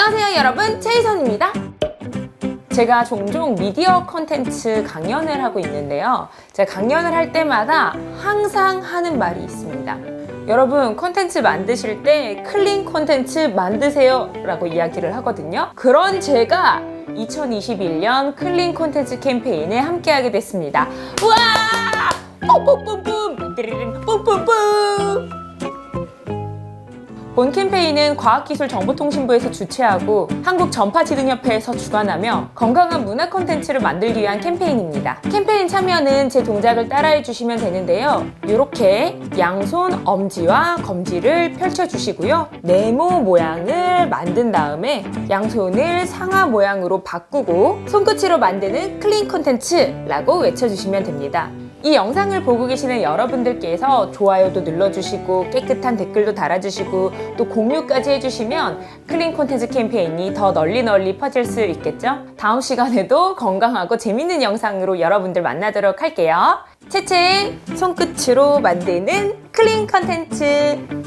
안녕하세요 여러분. 최희선입니다. 제가 종종 미디어 컨텐츠 강연을 하고 있는데요. 제가 강연을 할 때마다 항상 하는 말이 있습니다. 여러분 컨텐츠 만드실 때 클린 컨텐츠 만드세요 라고 이야기를 하거든요. 그런 제가 2021년 클린 컨텐츠 캠페인에 함께하게 됐습니다. 우와! 뿜뿜뿜뿜! 뿜뿜뿜 본 캠페인은 과학기술정보통신부에서 주최하고 한국전파지능협회에서 주관하며 건강한 문화 콘텐츠를 만들기 위한 캠페인입니다. 캠페인 참여는 제 동작을 따라해 주시면 되는데요. 이렇게 양손 엄지와 검지를 펼쳐주시고요. 네모 모양을 만든 다음에 양손을 상하 모양으로 바꾸고 손끝으로 만드는 클린 콘텐츠라고 외쳐주시면 됩니다. 이 영상을 보고 계시는 여러분들께서 좋아요도 눌러주시고 깨끗한 댓글도 달아주시고 또 공유까지 해주시면 클린 콘텐츠 캠페인이 더 널리 널리 퍼질 수 있겠죠? 다음 시간에도 건강하고 재밌는 영상으로 여러분들 만나도록 할게요. 채채 손끝으로 만드는 클린 콘텐츠